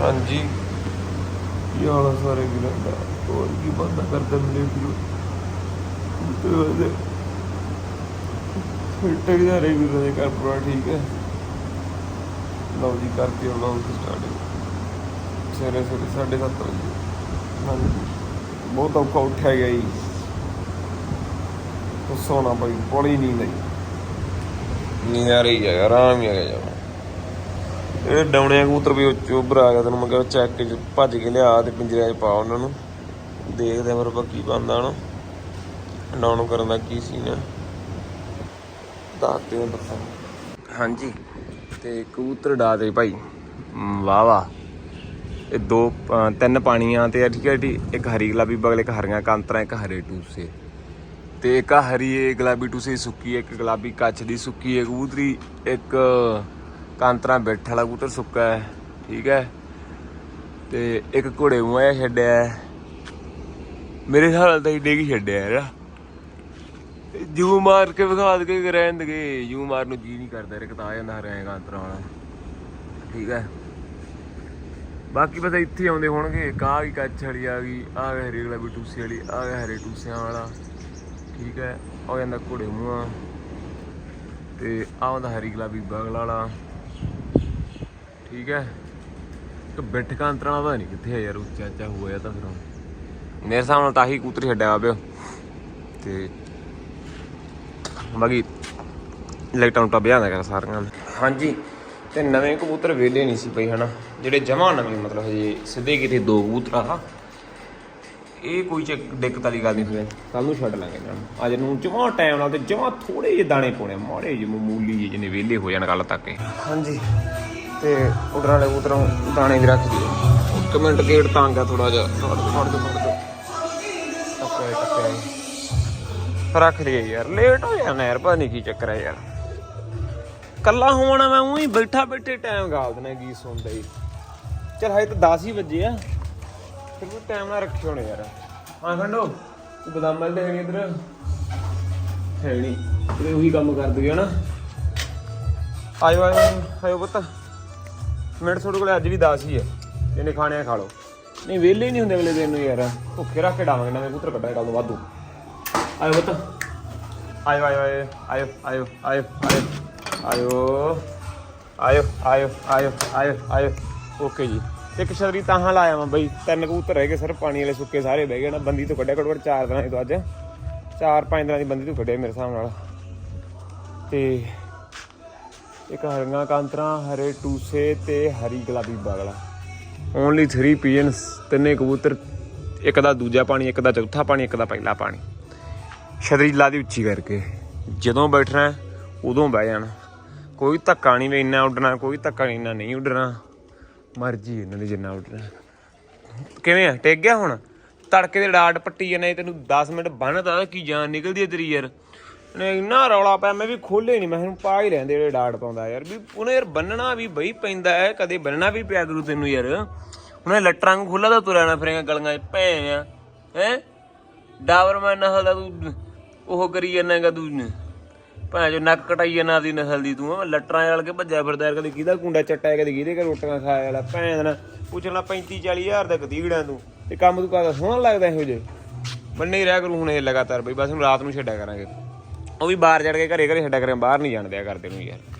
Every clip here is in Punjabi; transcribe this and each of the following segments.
ਹਾਂਜੀ। ਕੀ ਹਾਲ ਆ ਸਾਰੇ ਵੀਰਾਂ ਦਾ? ਹੋਰ ਕੀ ਬੰਦਾ ਕਰਦਾ ਮੇਰੇ ਵੀਰੋ? ਤੇ ਵਦੇ ਦਾ ਰੇ ਵੀਰਾਂ ਦੇ ਘਰ ਪੂਰਾ ਠੀਕ ਹੈ। ਲਓ ਜੀ, ਕਰਕੇ ਵਲੌਗ ਸਟਾਰਟ ਸਵੇਰੇ ਸਵੇਰੇ ਸਾਢੇ ਸੱਤ ਵਜੇ। ਹਾਂਜੀ। ਬਹੁਤ ਔਖਾ ਉੱਠਿਆ ਗਿਆ ਜੀ। ਉਹ ਸੋਨਾ ਭਾਈ ਬੜੀ ਨੀਂਦ ਆਈ। ਨੀਂਦ ਆ ਰਹੀ ਹੈ ਆਰਾਮ ਹੀ ਆ ਗਿਆ। ਜਮਾ ਡਾਉਣੇ ਕਬੂਤਰ ਵੀ ਉੱਚ ਉੱਭਰ ਆ ਗਿਆ ਤੈਨੂੰ ਮੈਂ ਕਿਹਾ ਚੈੱਕ ਚ ਭੱਜ ਕੇ ਲਿਆ ਤੇ ਪਿੰਜਰੇ 'ਚ ਪਾ ਉਹਨਾਂ ਨੂੰ। ਦੇਖਦੇ ਫਿਰ ਆਪਾਂ ਕੀ ਬੰਦਾ ਹਨਾ ਡਾਉਣ ਕਰਨ ਦਾ ਕੀ ਸੀਨ ਹੈ ਦੱਸਦੇ ਹਾਂ ਦੱਸਾਂ। ਹਾਂਜੀ, ਤੇ ਕਬੂਤਰ ਡਾ ਦੇ ਭਾਈ। ਵਾਹ ਵਾਹ। ਇਹ ਦੋ ਤਿੰਨ ਪਾਣੀਆਂ ਤੇ ਆ ਠੀਕ ਹੈ ਜੀ ਇੱਕ ਹਰੀ ਗੁਲਾਬੀ, ਬਗਲ ਇੱਕ ਹਰੀਆਂ ਕਾਂਤਰਾ, ਇੱਕ ਹਰੇ ਟੂਸੇ। ਤੇ ਇੱਕ ਹਰੀ ਇਹ ਗੁਲਾਬੀ ਟੂਸੇ ਦੀ ਸੁੱਕੀ, ਇੱਕ ਗੁਲਾਬੀ ਕੱਚ ਦੀ ਸੁੱਕੀ ਹੈ ਕਬੂਤਰੀ, ਇੱਕ ਕਾਂਤਰਾ ਬੈਠ ਵਾਲਾ ਕਬੂਤਰ ਸੁੱਕਾ ਹੈ, ਠੀਕ ਹੈ। ਤੇ ਇੱਕ ਘੋੜੇ ਮੂੰਹ ਆਇਆ ਛੱਡਿਆ ਮੇਰੇ ਹਿਸਾਬ ਤਾਂ ਏਡੇ ਕੀ ਛੱਡਿਆ ਯਾਰ ਜੂ ਮਾਰ ਕੇ ਵਿਖਾ ਦੇ ਰਹਿਣ ਦੇ ਜੂ ਮਾਰ ਨੂੰ ਜੀ ਨਹੀਂ ਕਰਦਾ ਰਿਕਤਾ ਆ ਜਾਂਦਾ ਹਰਿਆ ਕਾਂਤਰਾ ਵਾਲਾ। ਠੀਕ ਹੈ। ਬਾਕੀ ਬਸ ਇੱਥੇ ਆਉਂਦੇ ਹੋਣਗੇ। ਕਾਹ ਵੀ ਕੱਚ ਵਾਲੀ ਆ ਗਈ, ਆ ਗਿਆ ਹਰੀ ਗੁਲਾਬੀ ਟੂਸੇ ਵਾਲੀ, ਆ ਗਿਆ ਹਰੇ ਟੂਸਿਆਂ ਵਾਲਾ। ਠੀਕ ਹੈ। ਆ ਜਾਂਦਾ ਘੋੜੇ ਮੂੰਹਾਂ ਤੇ ਆਉਂਦਾ ਹਰੀ ਗੁਲਾਬੀ ਬਗਲ ਵਾਲਾ। ਠੀਕ ਹੈ। ਤੇ ਬਿੱਠ ਕਾਂਤਰਾ ਪਤਾ ਨਹੀਂ ਕਿੱਥੇ ਹੈ ਯਾਰ, ਉੱਚਾ ਉੱਚਾ ਹੋਇਆ ਤਾਂ ਫਿਰ ਹੁਣ। ਮੇਰੇ ਹਿਸਾਬ ਨਾਲ ਤਾਂ ਹੀ ਕੂਤਰ ਛੱਡਿਆ ਆਪਿਓ ਤੇ ਬਾਕੀ ਲਾਈਟਾਂ ਟਾ ਵਿਆਹ ਦਾ ਕਰ ਸਾਰੀਆਂ। ਨੇ। ਹਾਂਜੀ, ਤੇ ਨਵੇਂ ਕਬੂਤਰ ਵੇਲੇ ਨਹੀਂ ਸੀ ਪਈ ਹਨਾ। ਜਿਹੜੇ ਜਮਾ ਨਵੇਂ, ਮਤਲਬ ਹਜੇ ਸਿੱਧੇ ਕਿਤੇ ਦੋ ਕਬੂਤਰ ਆ। ਇਹ ਕੋਈ ਚੱਕ ਦਿੱਕਤ ਵਾਲੀ ਗੱਲ ਨਹੀਂ ਫਿਰ। ਕੱਲ ਨੂੰ ਛੱਡ ਲਾਂਗੇ ਇਹਨਾਂ ਨੂੰ। ਅੱਜ ਨੂੰ ਜਮਾ ਟਾਈਮ ਨਾਲ ਤੇ ਜਮਾ ਥੋੜੇ ਜਿਹੇ ਦਾਣੇ ਪਾਉਣੇ ਮਾੜੇ ਜਿਹੇ ਮਾਮੂਲੀ ਜਿਹੇ ਜਿਹਨੇ ਵੇਲੇ ਹੋ ਜਾਣ ਕੱਲ ਤੱਕ ਇਹ। ਹਾਂਜੀ। ਤੇ ਉਡਣ ਵਾਲੇ ਕਬੂਤਰਾਂ ਨੂੰ ਦਾਣੇ ਵੀ ਰੱਖ ਦਿਓ। ਇੱਕ ਮਿੰਟ ਗੇਟ ਤੰਗ ਆ ਥੋੜਾ ਜਿਹਾ। ਫੜ ਦੋ ਫੜ ਦੋ ਫੜ ਦੋ ਟੱਪਿਆ ਟੱਪਿਆ ਰੱਖ ਲਈਏ ਯਾਰ ਲੇਟ ਹੋ ਜਾਣਾ ਯਾਰ ਪਤਾ ਨਹੀਂ ਕੀ ਚੱਕਰ ਹੈ ਯਾਰ। ਕੱਲਾ ਹੋਣਾ ਮੈਂ ਉਹੀ ਬੈਠਾ ਬੈਠੇ ਟਾਈਮ ਗਾਲ ਦੇਣਾ ਕੀ ਸੁਣਦਾ ਹੀ। ਚਲ ਹਜੇ ਤਾਂ 10 ਹੀ ਵਜੇ ਆ। ਫਿਰ ਉਹ ਟਾਈਮ ਨਾਲ ਰੱਖਿਓ ਨੇ ਯਾਰ। ਹਾਂ ਖੰਡੋ ਤੂੰ ਬਦਾਮ ਮਿਲਦੇ ਹੈ ਨਹੀਂ ਇਧਰ। ਹੈ ਨਹੀਂ ਉਹੀ ਕੰਮ ਕਰ ਦੂਗੇ ਹਨਾ ਆਇਓ ਆਇਓ ਆਇਓ ਪੁੱਤ। ਮਿੰਟ ਤੁਹਾਡੇ ਕੋਲ ਅੱਜ ਵੀ 10 ਹੀ ਹੈ ਜਿਹਨੇ ਖਾਣੇ ਆ ਖਾ ਲਓ ਨਹੀਂ ਵਿਹਲੇ ਨਹੀਂ ਹੁੰਦੇ ਅਗਲੇ ਦਿਨ ਨੂੰ ਯਾਰ ਭੁੱਖੇ ਰੱਖ ਕੇ ਡਾਵਾਂਗੇ ਨਵੇਂ ਪੁੱਤਰ ਕੱਢਾਂਗੇ ਕੱਲ ਨੂੰ ਵਾਧੂ ਆਇਓ ਪੁੱਤ ਆਇਓ ਆਇਓ ਆਇਓ ਆਇਓ ਆਇਓ ਆਇਓ ਆਇਓ ਆਇਓ ਆਇਓ ਆਇਓ ਆਇਓ ਆਇਓ ਓਕੇ ਜੀ ਇੱਕ ਛਤਰੀ ਤਾਹਾਂ ਲਾਇਆ ਮੈਂ ਬਈ ਤਿੰਨ ਕਬੂਤਰ ਰਹਿ ਗਏ ਸਰ ਪਾਣੀ ਵਾਲੇ ਸੁੱਕੇ ਸਾਰੇ ਬਹਿ ਗਏ ਨਾ ਬੰਦੀ ਤੋਂ ਕੱਢਿਆ ਘੱਟ ਚਾਰ ਦਿਨਾਂ ਦੀ ਤੋਂ ਅੱਜ ਚਾਰ ਪੰਜ ਦਿਨਾਂ ਦੀ ਬੰਦੀ ਤੋਂ ਕੱਢਿਆ ਮੇਰੇ ਹਿਸਾਬ ਨਾਲ ਤੇ ਇੱਕ ਹਰੀਆਂ ਕਾਂਤਰਾ, ਹਰੇ ਟੂਸੇ ਤੇ ਹਰੀ ਗੁਲਾਬੀ ਬਗਲਾ ਓਨਲੀ 3 ਪੀਐਨਸ ਤਿੰਨੇ ਕਬੂਤਰ, ਇੱਕ ਦਾ ਦੂਜਾ ਪਾਣੀ, ਇੱਕ ਦਾ ਚੌਥਾ ਪਾਣੀ, ਇੱਕ ਦਾ ਪਹਿਲਾ ਪਾਣੀ। ਛਤਰੀ ਦੀ ਉੱਚੀ ਕਰਕੇ। ਜਦੋਂ ਬੈਠਣਾ ਉਦੋਂ ਬਹਿ ਜਾਣਾ। ਕੋਈ ਧੱਕਾ ਨਹੀਂ ਵੀ ਇੰਨਾ ਉੱਡਣਾ, ਕੋਈ ਧੱਕਾ ਨਹੀਂ ਇੰਨਾ ਨਹੀਂ ਉੱਡਣਾ। ਮਰਜ਼ੀ ਇਹਨਾਂ ਦੀ ਜਿੰਨਾ ਉੱਡਣਾ। ਕਿਵੇਂ ਆ? ਟਿਕ ਗਿਆ ਹੁਣ? ਤੜਕੇ ਦੇ ਡਾਟ ਪੱਟੀ ਜਾਂਦੇ ਤੈਨੂੰ 10 ਮਿੰਟ ਬੰਨਦਾ ਕੀ ਜਾਨ ਨਿਕਲਦੀ ਹੈ ਤੇਰੀ ਯਾਰ। ਨੇ ਇੰਨਾ ਰੌਲਾ ਪਿਆ ਮੈਂ ਵੀ ਖੋਲੇ ਨਹੀਂ, ਮੈਂ ਇਹਨੂੰ ਪਾ ਹੀ ਰਹਿੰਦੇ ਜਿਹੜੇ ਡਾਟ ਪਾਉਂਦਾ ਯਾਰ। ਵੀ ਉਹਨੇ ਯਾਰ ਬੰਨਣਾ ਵੀ ਬਈ ਪੈਂਦਾ ਹੈ, ਕਦੇ ਬੰਨਣਾ ਵੀ ਪਿਆ ਕਰੂ ਤੈਨੂੰ ਯਾਰ। ਉਹਨੇ ਲੱਟਰਾਂ ਨੂੰ ਖੋਲਾ ਤਾਂ ਤੁਰਿਆ ਨਾ ਫਿਰੇਗਾ, ਗਲੀਆਂ 'ਚ ਭੈਂ ਆ। ਹੈ? ਡਾਵਰਮੈਨ ਨਸਲ ਦਾ ਤੂੰ, ਉਹ ਕਰੀ ਜਾਂਦਾਗਾ ਤੂੰ। ਭਾਂ ਜੋ ਨੱਕ ਕਟਾਈ ਜਾਂਦਾ ਦੀ ਨਸਲ ਦੀ ਤੂੰ ਲੱਟਾਂ ਨਾਲ ਕੇ ਭੱਜਿਆ ਫਿਰਦਾ ਯਾਰ, ਕਦੇ ਕਿਹਦਾ ਕੁੰਡਾ ਚੱਟਾ ਕਦੇ ਕਿਹਦੇ ਘਰ ਰੋਟੀਆਂ ਖਾਇਆ ਵਾਲਾ, ਭੈਣ ਨਾ ਪੁੱਛਣਾ 35 40 ਹਜ਼ਾਰ ਦਾ ਕਦੀੜਾਂ ਤੂੰ। ਤੇ ਕੰਮ ਤੂੰ ਕਰਦਾ, ਸੋਹਣਾ ਲੱਗਦਾ ਇਹੋ ਜੇ ਬੰਨੇ ਹੀ ਰਹਿ ਕਰੂ ਹੁਣ ਇਹ ਲਗਾਤਾਰ ਬਈ, ਬਸ ਹੁਣ ਰਾਤ ਨੂੰ ਛੱਡਿਆ ਕਰਾਂਗੇ। ਉਹ ਵੀ ਬਾਹਰ ਚੜ ਕੇ ਘਰੇ ਘਰੇ ਛੱਡਿਆ ਕਰਾਂਗੇ ਬਾਹਰ ਨਹੀਂ ਜਾਣ ਦਿਆ ਕਰਦੇ ਨੂੰ ਯਾਰ।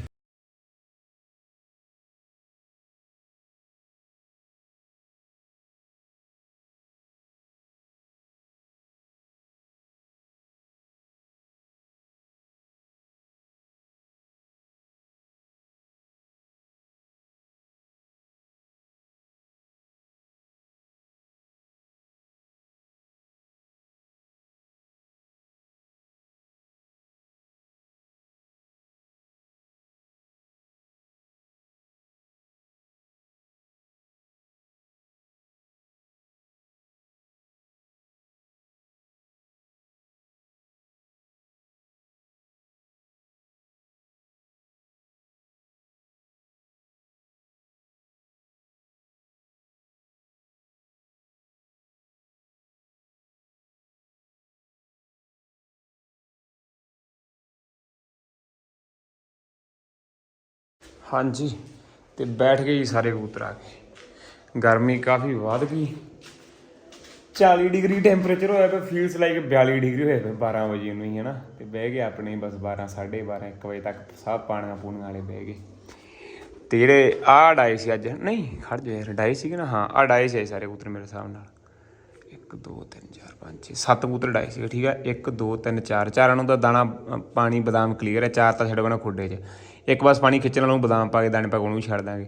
ਹਾਂਜੀ, ਤੇ ਬੈਠ ਗਏ ਜੀ ਸਾਰੇ ਕਬੂਤਰ ਆ ਕੇ ਗਰਮੀ ਕਾਫੀ ਵੱਧ ਗਈ। 40 ਡਿਗਰੀ ਟੈਂਪਰੇਚਰ ਹੋਇਆ ਪਿਆ ਫੀਲਸ ਲਾਈਕ 42 ਡਿਗਰੀ ਹੋਇਆ ਪਿਆ 12 ਵਜੇ ਨੂੰ ਹੀ, ਹਨਾ? ਤੇ ਬਹਿ ਗਏ ਆਪਣੇ, ਬਸ 12 12:30 1 ਵਜੇ ਤੱਕ ਸਭ ਪਾਣੀਆਂ ਪੂਣੀਆਂ ਵਾਲੇ ਬਹਿ ਗਏ। ਤੇ ਜਿਹੜੇ ਆਹ ਡਾਈ ਸੀ ਅੱਜ, ਨਹੀਂ, ਖੜ ਜਾ ਯਾਰ, ਡਾਈ ਸੀ ਕਿ ਨਾ, ਹਾਂ, ਆਹ ਡਾਈ ਸੀ ਸਾਰੇ ਕਬੂਤਰ ਮੇਰੇ ਹਿਸਾਬ ਨਾਲ। 1 2 3 4 5 6 7 ਕਬੂਤਰ ਡਾਈ ਸੀ ਠੀਕ ਆ? 1 2 3 4 ਚਾਰਾਂ ਨੂੰ ਤਾਂ ਦਾਣਾ ਪਾਣੀ, ਬਦਾਮ ਕਲੀਅਰ ਹੈ, ਚਾਰ ਤਾਂ ਛੱਡ ਬਣਾ ਖੁੱਡੇ 'ਚ। ਇੱਕ ਬਸ ਪਾਣੀ ਖਿੱਚਣ ਵਾਲੋਂ ਬਦਾਮ ਪਾ ਕੇ, ਦਾਣੇ ਪਾ ਕੇ, ਉਹਨੂੰ ਵੀ ਛੱਡ ਦਾਂਗੇ।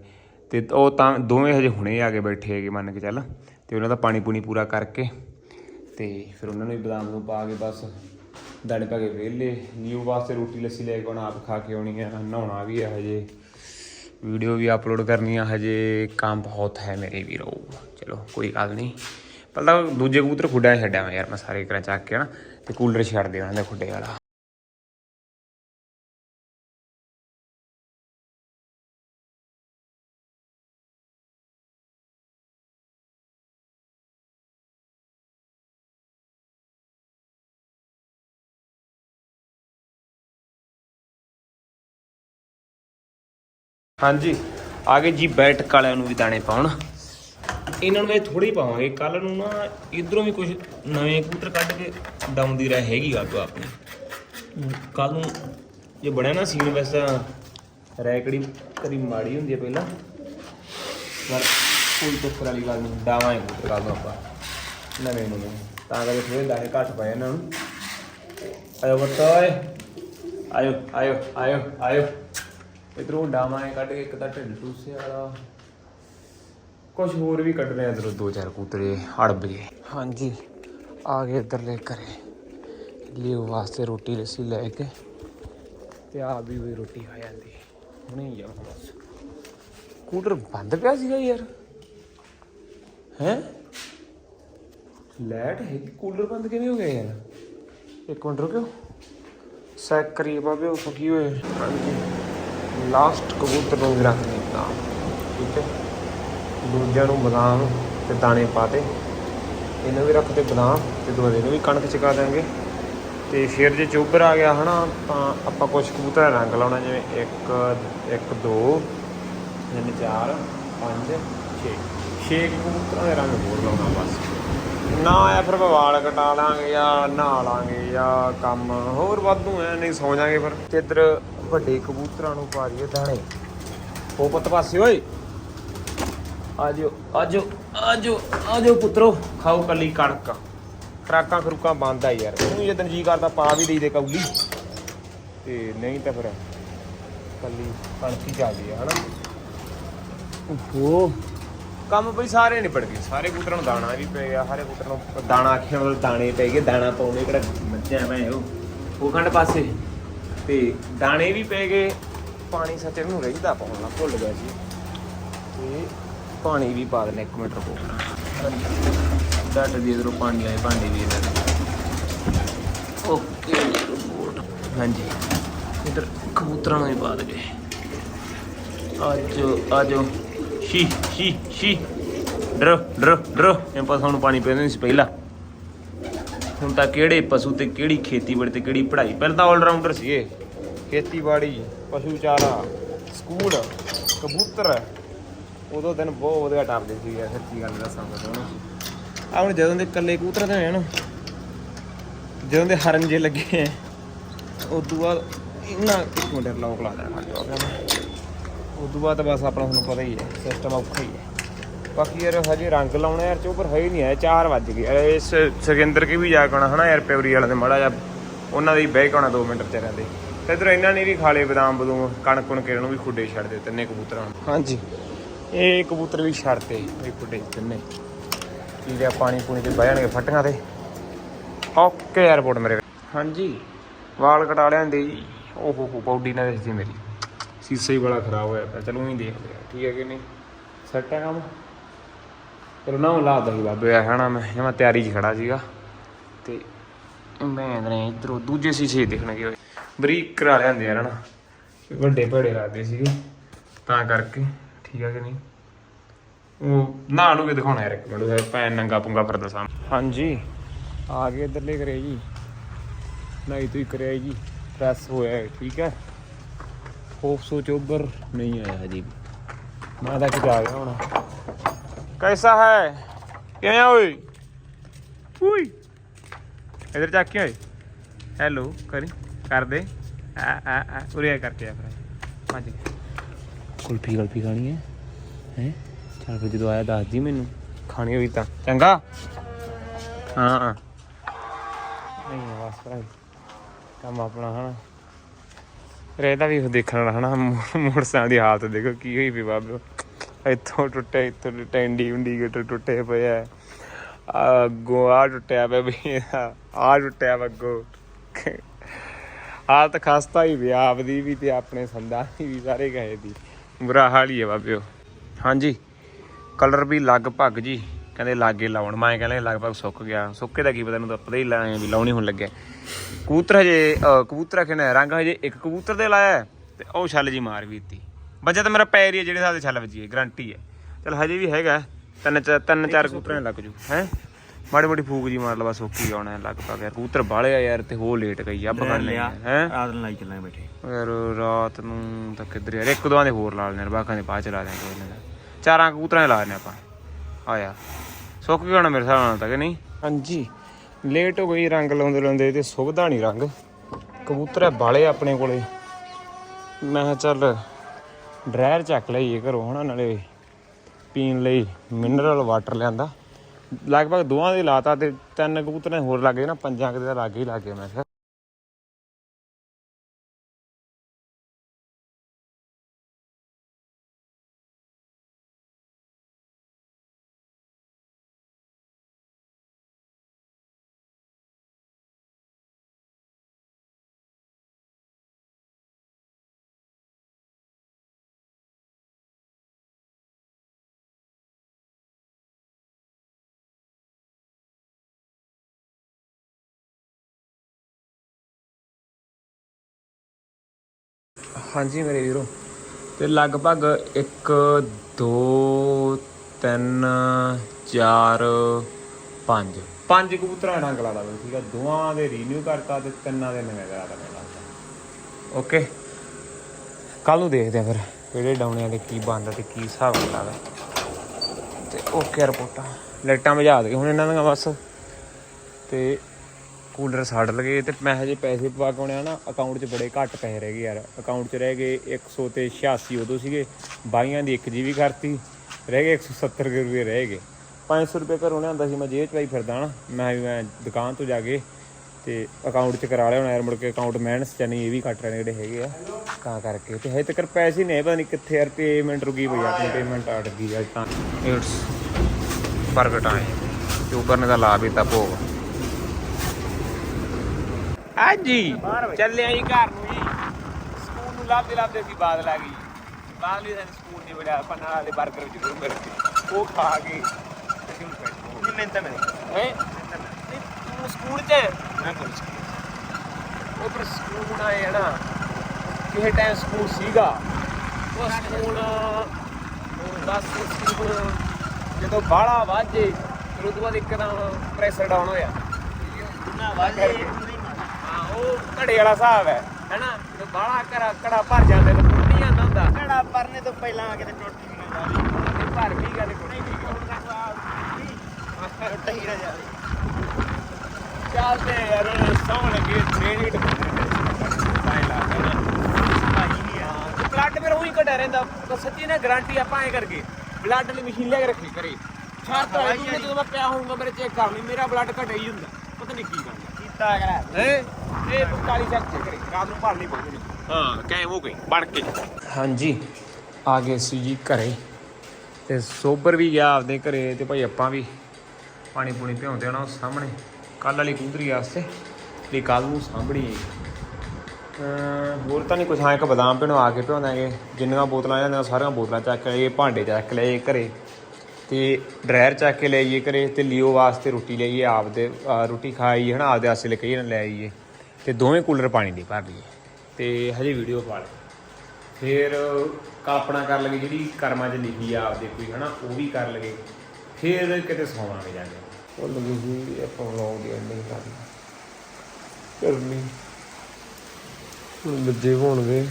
ਤੇ ਉਹ ਤਾਂ ਦੋਵੇਂ ਹਜੇ ਹੁਣੇ ਆ ਕੇ ਬੈਠੇ ਹੈਗੇ ਮੰਨ ਕੇ ਚੱਲ। ਤੇ ਉਹਨਾਂ ਦਾ ਪਾਣੀ ਪੂਣੀ ਪੂਰਾ ਕਰਕੇ ਤੇ ਫਿਰ ਉਹਨਾਂ ਨੂੰ ਵੀ ਬਦਾਮ ਨੂੰ ਪਾ ਕੇ ਬਸ ਦਾਣੇ ਪਾ ਕੇ ਵਿਹਲੇ। ਨਿਊ ਵਾਸਤੇ ਰੋਟੀ ਲੱਸੀ ਲੈ ਕੇ ਆਉਣਾ ਆਪ ਖਾ ਕੇ ਆਉਣੀ ਹੈ ਨਹਾਉਣਾ ਵੀ ਹੈ ਹਜੇ। ਵੀਡੀਓ ਵੀ ਅਪਲੋਡ ਕਰਨੀ ਆ ਹਜੇ, ਕੰਮ ਬਹੁਤ ਹੈ ਮੇਰੇ ਵੀਰੋ। ਚਲੋ, ਕੋਈ ਗੱਲ ਨਹੀਂ। ਪਹਿਲਾਂ ਦੂਜੇ ਕਬੂਤਰ ਖੁੱਡਿਆਂ 'ਚ ਛੱਡਿਆ ਮੈਂ ਯਾਰ, ਮੈਂ ਸਾਰੇ ਕਰਾਂ ਚੱਕ ਕੇ ਨਾ ਤੇ ਕੂਲਰ ਛੱਡ ਦੇ ਉਹਨਾਂ ਦੇ ਖੁੱਡੇ ਵਾਲਾ। ਹਾਂਜੀ। ਆਗੇ ਜੀ ਬੈਠਕ ਵਾਲਿਆਂ ਨੂੰ ਵੀ ਦਾਣੇ ਪਾਉਣ। ਇਹਨਾਂ ਨੂੰ ਇਹ ਥੋੜੀ ਪਾਵਾਂਗੇ। ਕੱਲ ਨੂੰ ਨਾ ਇਧਰੋਂ ਵੀ ਕੁਝ ਨਵੇਂ ਕਬੂਤਰ ਕੱਢ ਕੇ ਡਾਉਂਦੀ ਰਹਿ ਹੈਗੀ ਗੱਲ ਤੋਂ ਆਪਣੀ। ਕੱਲ ਨੂੰ ਜੇ ਬਣਿਆ ਨਾ ਸੀਨ, ਵੈਸਾ ਰੈਕੜੀ ਕਰੀ ਮਾੜੀ ਹੁੰਦੀ ਹੈ ਪਹਿਲਾਂ। ਪਰ ਕੋਈ ਚੱਕਰ ਵਾਲੀ ਗੱਲ ਨਹੀਂ, ਡਾਵਾਂਗੇ ਕਬੂਤਰ ਕੱਲ ਨੂੰ ਆਪਾਂ। ਨਵੇਂ ਨੂੰ ਤਾਂ ਕਰਕੇ ਥੋੜੇ ਦਾਣੇ ਘੱਟ ਪਏ ਇਹਨਾਂ ਨੂੰ। ਆਇਓ ਬਤੋਏ ਆਇਓ ਆਇਓ ਆਇਓ ਆਇਓ। ਇਧਰੋਂ ਡਾਵਾਂ ਕੱਢ ਕੇ ਇੱਕ ਤਾਂ ਢਿੱਡ ਟੂਸੇ ਵਾਲਾ। ਕੁਝ ਹੋਰ ਵੀ ਕੱਢ ਰਹੇ ਇਧਰੋਂ ਦੋ ਚਾਰ ਕੂਤਰੇ ਹੜਬ ਗਏ ਹਾਂਜੀ ਆ ਗਏ ਇੱਧਰ ਲੈ ਕਰੇ ਲਿਓ ਵਾਸਤੇ ਰੋਟੀ ਲੱਸੀ ਲੈ ਕੇ। ਤੇ ਆ ਵੀ ਵੀ ਰੋਟੀ ਖਾ ਜਾਂਦੀ। ਹੁਣੇ ਹੀ ਜਾਵਾਂ ਬਸ। ਕੂਟਰ ਬੰਦ ਪਿਆ ਸੀਗਾ ਯਾਰ। ਹੈ? ਲੈਟ ਹੈ ਕਿ ਕੂਲਰ ਬੰਦ ਕਿਵੇਂ ਹੋ ਗਿਆ ਯਾਰ? ਇੱਕ ਮਿੰਟ ਰੁਕਿਓ। ਸੈਕ ਕਰੀਏ ਬਾਬੇ ਉਹ ਫਕੀ ਹੋਏ ਹਾਂਜੀ। ਲਾਸਟ ਕਬੂਤਰ ਨੂੰ ਵੀ ਰੱਖ ਦਿੱਤਾ। ਠੀਕ ਹੈ। ਦੂਜਿਆਂ ਨੂੰ ਬਦਾਮ ਤੇ ਦਾਣੇ ਪਾਤੇ ਇਹਨੂੰ ਵੀ ਰੱਖਦੇ ਬਦਾਮ ਤੇ ਦੂਜੇ ਨੂੰ ਵੀ ਕਣਕ ਚਕਾ ਦਾਂਗੇ ਤੇ ਫਿਰ ਜੇ ਚੋਬਰ ਆ ਗਿਆ ਹਨਾ, ਤਾਂ ਆਪਾਂ ਕੁਝ ਕਬੂਤਰਾਂ ਦਾ ਰੰਗ ਲਾਉਣਾ, ਜਿਵੇਂ 1 1 2 3 4 5 6 6 ਕਬੂਤਰਾਂ ਦੇ ਰੰਗ ਹੋਰ ਲਾਉਣਾ ਬਸ। ਨਾ ਆਇਆ ਫਿਰ ਆਪਾਂ ਵਾਲ ਕਟਾ ਲਾਂਗੇ ਜਾਂ ਨਹਾ ਲਾਂਗੇ ਜਾਂ ਕੰਮ, ਹੋਰ ਵਾਧੂ ਐ ਨਹੀਂ ਸੌ ਜਾਾਂਗੇ ਫਿਰ। ਤੇ ਇੱਧਰ ਵੱਡੇ ਕਬੂਤਰਾਂ ਨੂੰ ਪਾ ਦਈਏ ਦਾਣੇ। ਉਹ ਪੁੱਤ ਪਾਸੇ ਓਏ। ਆਜੋ ਆਜੋ ਆਜੋ ਆਜੋ ਪੁੱਤਰੋ। ਖਾਓ ਕੱਲੀ ਕਣਕ। ਖਰਾਕਾਂ ਖਰੂਕਾਂ ਬੰਦ ਆ ਯਾਰ। ਉਹਨੂੰ ਜਦੋਂ ਜੀ ਕਰਦਾ ਪਾ ਵੀ ਦੇਈਦੇ ਕੌਲੀ। ਤੇ ਨਹੀਂ ਤਾਂ ਫਿਰ ਕੱਲੀ ਕਣਕ ਹੀ ਚੱਲਦੀ ਆ ਹਨਾ? ਓਹੋ। ਕੰਮ ਬਈ ਸਾਰੇ ਨਿਬੜ ਗਏ। ਸਾਰੇ ਕਬੂਤਰਾਂ ਨੂੰ ਦਾਣਾ ਵੀ ਪੈ ਗਿਆ ਸਾਰੇ ਕਬੂਤਰਾਂ ਨੂੰ ਦਾਣਾ ਆਖਿਆ ਮਤਲਬ ਦਾਣੇ ਪੈ ਗਏ। ਦਾਣਾ ਪਾਉਣੇ ਕਿਹੜਾ ਮੱਝਾਂ ਮੈਂ ਉਹ। ਉਹ ਖੰਡ ਪਾਸੇ। ਤੇ ਦਾਣੇ ਵੀ ਪੈ ਗਏ। ਪਾਣੀ ਸੱਚ ਨੂੰ ਰਹਿੰਦਾ ਪਾਉਣਾ ਭੁੱਲ ਗਿਆ ਸੀ ਤੇ ਪਾਣੀ ਵੀ ਪਾ ਦੇਣਾ ਇੱਕ ਮਿੰਟ ਰੁਕੋ। ਡੱਟ ਦੀ ਇਧਰੋਂ ਪਾਣੀ ਆਏ ਭਾਂਡੇ ਵੀ ਦੇ ਓਕੇ ਰਿਪੋਰਟ। ਹਾਂਜੀ। ਇਧਰ ਕਬੂਤਰਾਂ ਨੂੰ ਹੀ ਪਾ ਦੇ ਆਜੋ ਆਜੋ ਸ਼ੀ ਸ਼ੀ ਸ਼ੀ। ਡਰ ਡਰ ਡਰ। ਇਹ ਪਾਸ ਪਾਣੀ ਪੀਂਦੇ ਸੀ ਪਹਿਲਾਂ। ਹੁਣ ਤਾਂ ਕਿਹੜੇ ਪਸ਼ੂ ਤੇ ਕਿਹੜੀ ਖੇਤੀਬਾੜੀ ਤੇ ਕਿਹੜੀ ਪੜ੍ਹਾਈ? ਪਹਿਲਾਂ ਤਾਂ ਆਲਰਾਊਂਡਰ ਸੀਗੇ। ਖੇਤੀਬਾੜੀ, ਪਸ਼ੂ ਚਾਰਾ ਸਕੂਲ ਕਬੂਤਰ। ਉਦੋਂ ਦਿਨ ਬਹੁਤ ਵਧੀਆ ਟੱਪਦੇ ਸੀ ਯਾਰ ਸੱਚੀ ਗੱਲ ਦੱਸਾਂ ਤੁਹਾਨੂੰ। ਆ ਹੁਣ ਜਦੋਂ ਦੇ ਇਕੱਲੇ ਕਬੂਤਰ ਤੇ ਹੋਏ ਨਾ, ਜਦੋਂ ਦੇ ਹਰਨ ਜੇ ਲੱਗੇ ਉਦੋਂ ਬਾਅਦ ਇੰਨਾ ਇੱਕ ਮਿੰਟ ਲੌਕ ਲਾ ਦੇਣਾ ਖਾਲੀ ਹੋ ਗਿਆ ਉਦੋਂ ਬਾਅਦ ਬਸ ਆਪਣਾ ਤੁਹਾਨੂੰ ਪਤਾ ਹੀ ਹੈ ਸਿਸਟਮ ਔਖਾ ਹੀ ਹੈ। ਬਾਕੀ ਯਾਰ ਹਜੇ ਰੰਗ ਲਾਉਣਾ ਯਾਰ ਚੋਪਰ ਹੈ ਹੀ ਨਹੀਂ ਆਇਆ 4 ਵੱਜ ਗਏ। ਇਸ ਸੁਖਿੰਦਰ ਕੇ ਵੀ ਜਾ ਕੇ ਆਉਣਾ ਹਨਾ ਯਾਰ ਪਿਉਰੀ ਵਾਲਾ ਦੇ ਮੜਾ ਜਾ ਉਹਨਾਂ ਦੇ ਬਹਿ ਕੇ ਆਉਣਾ 2 ਮਿੰਟ ਵਿਚਾਰਿਆਂ ਦੇ। ਤੇ ਇਧਰ ਇਹਨਾਂ ਨੇ ਵੀ ਖਾ ਲਏ ਬਦਾਮ ਬਦੂਮ ਕਣਕ ਕੁਣਕ ਨੂੰ ਵੀ ਖੁੱਡੇ ਛੱਡ ਦੇ ਤਿੰਨੇ ਕਬੂਤਰਾਂ ਨੂੰ। ਹਾਂਜੀ। ਇਹ ਕਬੂਤਰ ਵੀ ਛੱਡਤੇ ਇਹ ਖੁੱਡੇ ਤਿੰਨੇ। ਠੀਕ ਹੈ ਪਾਣੀ ਪੂਣੀ ਤੇ ਬਹਿ ਜਾਣਗੇ ਫੱਟੀਆਂ ਤੇ। ਓਕੇ 에어ਪੋਰਟ ਮੇਰੇ। ਹਾਂਜੀ। ਵਾਲ ਕਟਾ ਲਿਆਂਦੇ ਜੀ। ਓਹੋ ਹੋ ਬਾਡੀ ਨਾ ਦਿਸਦੀ ਮੇਰੀ। ਸੀਸਾ ਹੀ ਬੜਾ ਖਰਾਬ ਹੋਇਆ ਪਿਆ ਚਲੋ ਹੀ ਦੇਖ ਲਿਆ ਠੀਕ ਹੈ ਕਿ ਨਹੀਂ? ਸੈੱਟ ਹੈ ਕੰਮ? ਚਲੋ ਨਾ ਲਾ ਦਈ ਬਾਬੇ ਆ ਹਨਾ ਮੈਂ ਜਮਾ ਤਿਆਰੀ 'ਚ ਖੜਾ ਸੀਗਾ। ਤੇ ਮੈਂ ਨੇ ਇਧਰੋਂ ਦੂਜੇ ਸੀਸੇ ਦੇਖਣਗੇ ਹੋਏ ਬਰੀਕ ਕਰਾ ਲਿਆਂਦੇ ਯਾਰ ਹਨਾ ਵੱਡੇ ਭੜੇ ਲੱਗਦੇ ਸੀਗੇ। ਤਾਂ ਕਰਕੇ, ਠੀਕ ਹੈ ਕਿ ਨਹੀਂ? ਉਹ ਨਾ ਨੂੰ ਵੀ ਦਿਖਾਉਣਾ ਯਾਰ ਇੱਕ ਮਿੰਟ ਭੈਣ ਨੰਗਾ ਪੁੰਗਾ ਫਿਰਦਾ ਸਾਂ ਹਾਂਜੀ। ਆ ਕੇ ਇੱਧਰਲੇ ਕਰੇ ਜੀ। ਨਹੀਂ ਤੂੰ ਕਰਿਆ ਜੀ। ਪ੍ਰੈਸ ਹੋਇਆ ਠੀਕ ਹੈ ਹੋਪ ਸੋਚ ਚੋਬਰ ਨਹੀਂ ਆਇਆ ਜੀ ਮੈਂ ਤਾਂ ਕਿਤੇ ਆ ਗਿਆ ਹੁਣ। कैसा है ਕਿਵੇਂ ਆ ਓਏ ਓਏ ਇਧਰ ਚੱਕ ਕੇ ਓਏ ਹੈਲੋ ਕਰੀ ਕਰ ਦੇ ਆ ਆ ਆ ਉਰੇ ਆ ਕਰਕੇ ਆ ਫਿਰ ਭੱਜ ਗਿਆ ਕੁਲਫੀ ਗਲਫੀ ਖਾਣੀ ਹੈ ਹੈ ਚੱਲ ਫਿਰ ਜਦੋਂ ਆਇਆ ਦੱਸ ਦੀ ਮੈਨੂੰ ਖਾਣੀ ਹੋਈ ਤਾਂ ਚੰਗਾ ਹਾਂ ਹਾਂ ਨਹੀਂ ਬਸ ਭਰਾ ਕੰਮ ਆਪਣਾ ਹਨਾ ਫਿਰ ਇਹਦਾ ਵੀ ਦੇਖਣ ਵਾਲਾ ਹਨਾ ਮੋ- ਮੋਟਰਸਾਈਕਲ ਦੀ ਹਾਲਤ ਦੇਖੋ ਕੀ ਹੋਈ ਪਈ ਬਾਬੇ ਇੱਥੋਂ ਟੁੱਟੇ ਇੱਥੋਂ ਟੁੱਟੇ ਇੰਡੀਕੇਟਰ ਟੁੱਟੇ ਪਏ ਆ। ਅੱਗੋਂ ਆ ਟੁੱਟਿਆ ਪਿਆ ਵੀ ਆ ਟੁੱਟਿਆ ਵਾ ਅੱਗੋਂ। ਹਾਲਤ ਖਸਤਾ ਹੀ ਵੀ ਆਪਦੀ ਵੀ ਤੇ ਆਪਣੇ ਸੰਦਾਂ ਦੀ ਵੀ ਸਾਰੇ ਗਏ ਦੀ। ਬੁਰਾ ਹਾਲ ਹੀ ਹੈ ਬਾਬਿਓ। ਹਾਂਜੀ, ਕਲਰ ਵੀ ਲਗਭਗ ਜੀ, ਕਹਿੰਦੇ ਲਾਗੇ ਲਾਉਣ। ਮੈਂ ਕਹਿੰਦੇ ਲਗਭਗ ਸੁੱਕ ਗਿਆ। ਸੁੱਕੇ ਦਾ ਕੀ ਪਤਾ ਮੈਨੂੰ ਤਾਂ ਪਤਾ ਹੀ ਲਾਏ ਵੀ ਲਾਉਣੀ ਹੁਣ ਲੱਗਿਆ। ਕਬੂਤਰ ਹਜੇ ਕਬੂਤਰ ਕਿਨੇ ਰੰਗ ਹਜੇ ਇੱਕ ਕਬੂਤਰ 'ਤੇ ਲਾਇਆ ਹੈ ਤੇ ਉਹ ਛੱਲ ਜੀ ਮਾਰ ਵੀ ਦਿੱਤੀ। ਬੱਚਾ ਤਾਂ ਮੇਰਾ ਪੈਰ ਹੀ ਹੈ ਜਿਹੜੇ ਸਾਡੇ ਛੱਲ ਵੱਜੀ ਹੈ ਗਰੰਟੀ ਹੈ। ਚਲ ਹਜੇ ਵੀ ਹੈਗਾ ਤਿੰਨ ਚਾਰ ਤਿੰਨ ਚਾਰ ਕਬੂਤਰਾਂ ਲੱਗ ਜੂ। ਹੈ? ਮਾੜੀ ਮੋਟੀ ਫੂਕ ਜੀ ਮਾਰ ਲਵਾ ਸੁੱਕੀ ਆਉਣਾ ਹੈ ਲਗਭਗ ਯਾਰ ਕਬੂਤਰ ਬਾਲੇ ਆ ਯਾਰ ਤੇ ਹੋ ਲੇਟ ਗਈ ਆ ਬਗਾਨੇ ਲਿਆ ਹੈ? ਰਾਤ ਨੂੰ ਲਾਈ ਚੱਲਾਂਗੇ ਬੈਠੇ। ਯਾਰ ਰਾਤ ਨੂੰ ਤਾਂ ਕਿੱਧਰ ਯਾਰ ਇੱਕ ਦੋਆਂ ਦੇ ਹੋਰ ਲਾ ਲੈਣੇ ਬਾਕਾਂ ਦੇ ਬਾਅਦ ਚ ਲਾ ਦਿਆਂਗੇ ਇਹਨਾਂ ਦਾ। ਚਾਰਾਂ ਕਬੂਤਰਾਂ ਦੇ ਲਾ ਦਿੰਦੇ ਆਪਾਂ। ਆਇਆ। ਸੁੱਕ ਗਿਆ ਹੋਣਾ ਮੇਰੇ ਹਿਸਾਬ ਨਾਲ ਤਾਂ ਕਿ ਨਹੀਂ? ਹਾਂਜੀ। ਲੇਟ ਹੋ ਗਈ ਰੰਗ ਲਾਉਂਦੇ ਲਾਉਂਦੇ ਤੇ ਸੁੱਕਦਾ ਨਹੀਂ ਰੰਗ। ਕਬੂਤਰ ਹੈ ਬਾਲੇ ਆਪਣੇ ਕੋਲੇ। ਮੈਂ ਕਿਹਾ ਚੱਲ ਡਰਾਇਰ ਚੱਕ ਲਈਏ ਘਰੋਂ ਹਨਾ, ਨਾਲੇ ਪੀਣ ਲਈ ਮਿਨਰਲ ਵਾਟਰ ਲਿਆਂਦਾ। ਲਗਭਗ ਦੋਵਾਂ ਦੇ ਲਾਤਾ ਤੇ ਤਿੰਨ ਕਬੂਤਰ ਦੇ ਹੋਰ ਲੱਗੇ ਨਾ, ਪੰਜਾਂ ਕਿਤੇ ਲੱਗੇ ਹੀ ਲੱਗੇ ਮੈਂ ਕਿਹਾ। ਹਾਂਜੀ ਮੇਰੇ ਵੀਰੋ। ਤੇ ਲਗਭਗ 1 2 3 4 5 ਪੰਜ ਕਬੂਤਰਾਂ ਦਾ ਰੰਗ ਲਾਦਾ ਬਈ ਠੀਕ ਆ? ਦੋਵਾਂ ਦੇ ਰੀਨਿਊ ਕਰਤਾ ਤੇ ਤਿੰਨਾਂ ਦੇ ਨਵੇਂ ਕਰਾਤਾ ਮੈਂ ਲਾਤਾ ਓਕੇ। ਕੱਲ ਨੂੰ ਦੇਖਦੇ ਆ ਫਿਰ ਕਿਹੜੇ ਡਾਉਣਿਆਂ ਦੇ ਕੀ ਬੰਦਾ ਤੇ ਕੀ ਹਿਸਾਬ ਕਿਤਾਬ ਤੇ ਓਕੇ ਰਿਪੋਰਟਾਂ। ਲਾਈਟਾਂ ਬੁਝਾ ਦੇ ਹੁਣ ਇਹਨਾਂ ਦੀਆਂ ਬਸ। ਤੇ ਕੂਲਰ ਸਾੜ ਲਗੇ ਤੇ ਮੈਂ ਹਜੇ ਪੈਸੇ ਪਵਾ ਕੇ ਆਉਣਿਆ ਨਾ ਅਕਾਊਂਟ 'ਚ ਬੜੇ ਘੱਟ ਪੈਸੇ ਰਹਿ ਗਏ ਯਾਰ। ਅਕਾਊਂਟ 'ਚ ਰਹਿ ਗਏ 100 ਤੇ 86 ਉਦੋਂ ਸੀਗੇ, ਬਾਈਆਂ ਦੀ 1 ਜੀਬੀ ਕਰਤੀ ਰਹਿ ਗਏ 170 ਕੁ ਰੁਪਏ ਰਹਿ ਗਏ। 500 ਰੁਪਏ ਘਰੋਂ ਲਿਆਂਦਾ ਸੀ, ਮੈਂ ਜੇਬ 'ਚ ਪਾਈ ਫਿਰਦਾ ਨਾ, ਮੈਂ ਵੀ ਮੈਂ ਦੁਕਾਨ ਤੋਂ ਜਾ ਕੇ ਤੇ ਅਕਾਊਂਟ 'ਚ ਕਰਾ ਲਿਆ ਹੁਣ ਯਾਰ, ਮੁੜ ਕੇ ਅਕਾਊਂਟ ਮੈਨਸ ਚ ਨਹੀਂ, ਇਹ ਵੀ ਕੱਟ ਰਹੇ ਨੇ ਜਿਹੜੇ ਹੈਗੇ ਆ, ਤਾਂ ਕਰਕੇ। ਤੇ ਹਜੇ ਤੱਕ ਪੈਸੇ ਨਹੀਂ ਪਤਾ ਨਹੀਂ ਕਿੱਥੇ ਯਾਰ ਪੇਮੈਂਟ ਰੁਕੀ ਪਈ ਆਪਣੀ ਪੇਮੈਂਟ ਅੜ ਗਈ ਅੱਜ ਤਾਂ। ਇਟਸ ਪ੍ਰਗਟ ਆਏ ਯੂਬਰ ਨੇ ਤਾਂ ਲਾ ਵੀ ਤਾਂ ਭੋਗ। ਹਾਂਜੀ ਚੱਲੇ ਆਂ ਜੀ ਘਰ ਨੂੰ ਜੀ। ਸਕੂਲ ਨੂੰ ਲੱਭਦੇ ਲੱਭਦੇ ਸੀ ਬਾਦਲ ਆ ਗਈ ਬਾਦਲ ਵੀ ਸਾਨੂੰ ਸਕੂਲ ਨਹੀਂ ਵੜਿਆ ਪੰਨਾ ਵਾਲੇ 버ਗਰ ਜ਼ਰੂਰ ਮਿਲ ਗਏ। ਉਹ ਖਾ ਕੇ ਅਸੀਂ ਹੁਣ ਬੈਠੇ ਨਹੀਂ ਮਿੰਟ ਹੈ? ਤੂੰ ਸਕੂਲ ਚ ਮੈਂ ਕੋਲ ਉਹ ਪਰ ਸਕੂਲ ਆਏ ਨਾ। ਕਿਸੇ ਟਾਈਮ ਸਕੂਲ ਸੀਗਾ। ਉਹ ਸਕੂਲ ਬਸ ਸਕੂਲ ਜਦੋਂ ਬਾਹਲਾ ਵਾਜੇ ਫਿਰ ਉਹ ਤੋਂ ਬਾਅਦ ਇੱਕਦਮ ਪ੍ਰੈਸ਼ਰ ਡਾਊਨ ਹੋਇਆ। ਨਾ ਵਾਜੇ ਹਾਂ ਉਹ ਘੜੇ ਵਾਲਾ ਹਿਸਾਬ ਹੈ। ਹੈਨਾ? ਜਦੋਂ ਬਾਹਲਾ ਘੜਾ ਘੜਾ ਭਰ ਜਾਂਦੇ ਤਾਂ ਟੁੱਟ ਹੀ ਜਾਂਦਾ ਹੁੰਦਾ। ਕਿਹੜਾ ਪਰਨੇ ਤੋਂ ਪਹਿਲਾਂ ਆ ਕੇ ਤੇ ਟੁੱਟ ਹੀ ਨਾ ਜਾਵੇ ਤੇ ਭਰ ਵੀ ਗੱਲ ਕੋਈ ਨਹੀਂ ਟੁੱਟ ਹੀ ਨਾ ਜਾਵੇ ਚੱਲਦੇ ਯਾਰ ਸੌਣ ਲੱਗੇ ਟ੍ਰੇਨ ਹੀ ਟਾਈਮ ਲੱਗਦਾ ਨਾ। ਭਾਈ ਨਹੀਂ ਆ। ਬਲੱਡ ਮੇਰਾ ਉਹੀ ਘਟਿਆ ਰਹਿੰਦਾ। ਤਾਂ ਸੱਚੀ ਨਾ ਗਾਰੰਟੀ ਆਪਾਂ ਐ ਕਰਕੇ ਬਲੱਡ ਵਾਲੀ ਮਸ਼ੀਨ ਲਿਆ ਕੇ ਰੱਖੀ ਕਰੇ ਛੱਤ ਤੂੰ ਜਦੋਂ ਮੈਂ ਪਿਆ ਹੋਊਂਗਾ ਮੇਰੇ ਚੈੱਕ ਕਰ ਲਈ ਮੇਰਾ ਬਲੱਡ ਘਟਿਆ ਹੀ ਹੁੰਦਾ। ਪਤਾ ਨਹੀਂ ਕੀ ਗੱਲ ਕੀਤਾ ਕਰਾ। ਹੈ? ਇਹ ਤੂੰ ਕਾਲੀ ਚੈੱਕ ਕਰੇ ਰਾਤ ਨੂੰ ਭਰ ਨਹੀਂ ਪਹੁੰਚਣੀ ਹਾਂ ਕੈਮ ਹੋ ਗਈ? ਬਣ ਕੇ। ਹਾਂਜੀ ਆ ਗਏ ਸੀ ਜੀ ਘਰੇ। ਤੇ ਸੋਬਰ ਵੀ ਗਿਆ ਆਪਦੇ ਘਰੇ ਤੇ ਭਾਈ ਆਪਾਂ ਵੀ ਪਾਣੀ ਪੂਣੀ ਭਿਉਂਦੇ ਆ ਨਾ ਉਹ ਸਾਹਮਣੇ। ਕੱਲ ਵਾਲੀ ਕੁੰਦਰੀ ਵਾਸਤੇ ਲਈ ਕੱਲ ਨੂੰ ਸਾਂਭਣੀ ਹੋਰ ਤਾਂ ਨਹੀਂ ਕੁਛ ਹਾਂ ਇੱਕ ਬਦਾਮ ਭਿਣਵਾ ਕੇ ਭਿਉਂਦਾਂਗੇ ਜਿੰਨੀਆਂ ਬੋਤਲਾਂ ਜਾਂਦੀਆਂ ਸਾਰੀਆਂ ਬੋਤਲਾਂ ਚੱਕ ਲਈਏ ਭਾਂਡੇ ਚੱਕ ਲਈਏ ਘਰੇ। ਤੇ ਡਰਾਇਰ ਚੱਕ ਕੇ ਲੈ ਆਈਏ ਘਰੇ ਤੇ ਲਿਓ ਵਾਸਤੇ ਰੋਟੀ ਲਈਏ ਆਪਦੇ ਰੋਟੀ ਖਾਈਏ ਹਨਾ ਆਪਦੇ ਆਸੇ ਲੈ ਕੇ ਲੈ ਆਈਏ। ਤੇ ਦੋਵੇਂ ਕੂਲਰ ਪਾਣੀ ਦੀ ਭਰ ਲਈਏ। ਤੇ ਹਜੇ ਵੀਡੀਓ ਪਾ ਲਈ ਫਿਰ ਕਲਪਨਾ ਕਰ ਲਗੇ ਜਿਹੜੀ ਕਰਮਾਂ 'ਚ ਲਿਖੀ ਆ ਆਪਦੇ ਕੋਈ ਹਨਾ ਉਹ ਵੀ ਕਰ ਲਗੇ। ਫਿਰ ਕਿਤੇ ਸੌਵਾਂਗੇ ਜਾ ਕੇ। ਉਹ ਲੱਗੀ ਸੀ ਆਪਾਂ ਵਲੌਗ ਦੀ ਐਂਡਿੰਗ ਕਰਨੀ ਕਰਨੀ ਹੁਣ ਵੱਜੇ ਹੋਣਗੇ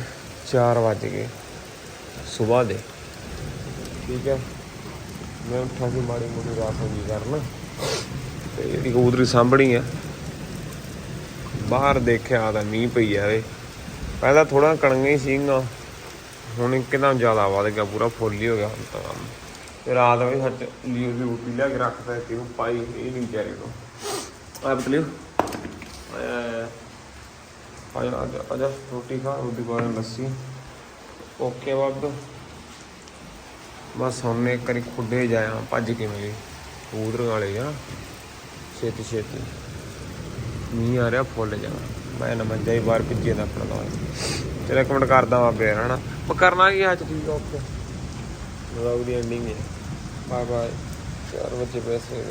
4 ਵਜ ਗਏ। ਸਵੇਰ ਦੇ। ਠੀਕ ਹੈ ਮੈਂ ਉੱਠਾ ਸੀ ਮਾੜੀ ਮੋਟੀ ਰਾਤ ਹੋ ਗਈ ਕਰਨ। ਤੇ ਜਿਹੜੀ ਕਬੂਤਰੀ ਸਾਂਭਣੀ ਆ ਬਾਹਰ ਦੇਖਿਆ ਤਾਂ ਮੀਂਹ ਪਈ ਜਾਵੇ ਪਹਿਲਾਂ ਥੋੜਾ ਕਣੀਆਂ ਹੀ ਸੀਗਾ ਹੁਣ ਇੱਕਦਮ ਜ਼ਿਆਦਾ ਵੱਧ ਗਿਆ, ਪੂਰਾ ਫੁੱਲ ਹੀ ਹੋ ਗਿਆ ਹੁਣ ਤਾਂ। ਕੰਮ। ਤੇ ਰਾਤ ਵੀ ਸੱਚ ਲੀਓ ਦੀ ਰੋਟੀ ਲਿਆ ਕੇ ਰੱਖਦਾ ਤੇ ਉਹ ਪਾਈ, ਇਹ ਨਹੀਂ ਵਿਚਾਰੇ ਕੋ ਆ ਬਤਲਿਓ ਆਇਆ ਆਇਆ ਆਜਾ ਆਜਾ ਰੋਟੀ ਖਾ, ਰੋਟੀ ਪਾ ਲੱਸੀ ਓਕੇ ਬਾਬ ਬਸ ਹੁਣ ਇੱਕ ਵਾਰੀ ਖੁੱਡੇ ਜਾਇਆ, ਭੱਜ ਕੇ ਮਿਲੀ। ਕਬੂਤਰ ਵਾਲੇ ਆ ਛੇਤੀ ਛੇਤੀ ਮੀਂਹ ਆ ਰਿਹਾ, ਫੁੱਲ ਜਾਣਾ ਮੈਂ ਨਾ ਮੰਜਾ ਹੀ ਬਾਹਰ ਭਿੱਜੇ ਦਾ ਆਪਣਾ ਨਾਲ। ਚਲ ਕਮੈਂਟ ਕਰਦਾ ਵਾ ਬੇਰ ਹਨਾ? ਮੈਂ ਕਰਨਾ ਕੀ ਅੱਜ ਠੀਕ ਓਕੇ ਵਲੌਗ ਦੀ ਐਂਡਿੰਗ ਹੈ ਬਾਏ ਬਾਏ 4 ਵਜੇ ਪੈਸੇ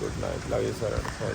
good night love you sir